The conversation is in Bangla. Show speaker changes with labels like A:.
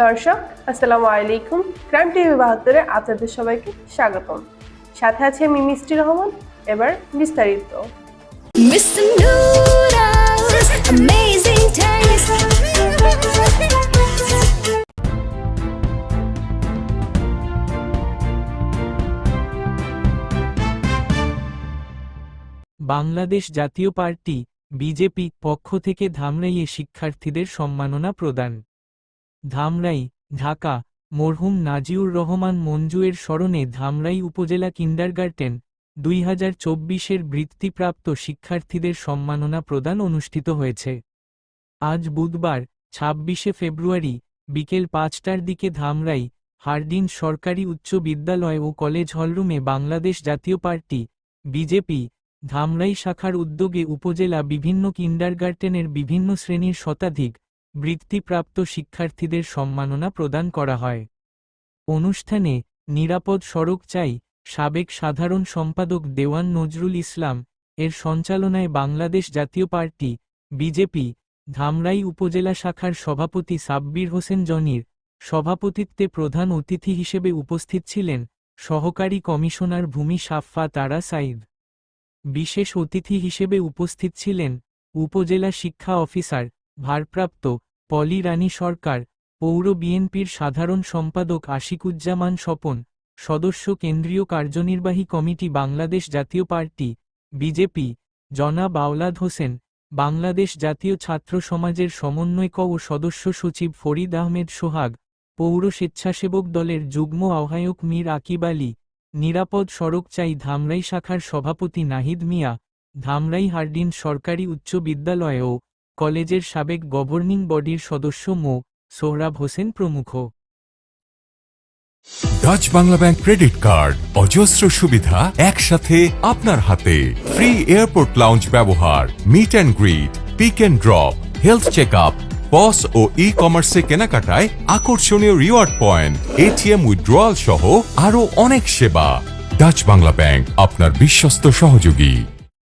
A: দর্শক আসসালামু আলাইকুম। ক্রাইম টিভি বাহাত্তরে আপনাদের সবাইকে স্বাগতম। সাথে আছে আমি মিষ্টি রহমান এবার বিস্তারিত.
B: বাংলাদেশ জাতীয় পার্টি বিজেপি পক্ষ থেকে ধামরাইয়ে শিক্ষার্থীদের সম্মাননা প্রদান। ধামরাই, ঢাকা, মরহুম নাজিউর রহমান মঞ্জুয়ের স্মরণে ধামরাই উপজেলা কিন্ডারগার্টেন, দুই হাজার চব্বিশের বৃত্তিপ্রাপ্ত শিক্ষার্থীদের সম্মাননা প্রদান অনুষ্ঠিত হয়েছে। আজ বুধবার, ছাব্বিশে ফেব্রুয়ারি, বিকেল পাঁচটার দিকে ধামরাই, হার্ডিন সরকারি উচ্চ বিদ্যালয় ও কলেজ হলরুমে বাংলাদেশ জাতীয় পার্টি, বিজেপি, ধামরাই শাখার উদ্যোগে উপজেলা বিভিন্ন কিন্ডারগার্টেনের বিভিন্ন শ্রেণির শতাধিক বৃত্তিপ্রাপ্ত শিক্ষার্থীদের সম্মাননা প্রদান করা হয়। অনুষ্ঠানে নিরাপদ সড়ক চাই সাবেক সাধারণ সম্পাদক দেওয়ান নজরুল ইসলাম, এর সঞ্চালনায় বাংলাদেশ জাতীয় পার্টি, বিজেপি, ধামরাই উপজেলা শাখার সভাপতি সাব্বির হোসেন জনির সভাপতিত্বে প্রধান অতিথি হিসেবে উপস্থিত ছিলেন সহকারী কমিশনার ভূমি সাফফা তারা সাইদ বিশেষ অতিথি হিসেবে উপস্থিত ছিলেন উপজেলা শিক্ষা অফিসার ভারপ্রাপ্ত পলি রানী সরকার, পৌর বিএনপির সাধারণ সম্পাদক আশিকুজ্জামান স্বপন, সদস্য কেন্দ্রীয় কার্যনির্বাহী কমিটি বাংলাদেশ জাতীয় পার্টি, বিজেপি, জনাব আওলাদ হোসেন, বাংলাদেশ জাতীয় ছাত্র সমাজের সমন্বয়ক ও সদস্য সচিব ফরিদ আহমেদ সোহাগ, পৌর স্বেচ্ছাসেবক দলের যুগ্ম আহ্বায়ক মীর আকিব আলী, নিরাপদ সড়ক চাই ধামরাই শাখার সভাপতি নাহিদ মিয়া, ধামরাই হার্ডিন সরকারি উচ্চ বিদ্যালয় ও কলেজের সাবেক গভর্নিং বডির সদস্য মো. সোহরাব হোসেন প্রমুখ।
C: Dutch Bangla bank credit card, অজস্র সুবিধা একসাথে আপনার হাতে। ফ্রি এয়ারপোর্ট লাউঞ্জ ব্যবহার meet and greet pick and drop health check up POS O e কমার্সে কেনাকাটায় আকর্ষণীয় রিওয়ার্ড পয়েন্ট এটিএম উইথড্রয়াল সহ আরও অনেক সেবা। ডাচ বাংলা ব্যাংক, আপনার বিশ্বস্ত সহযোগী।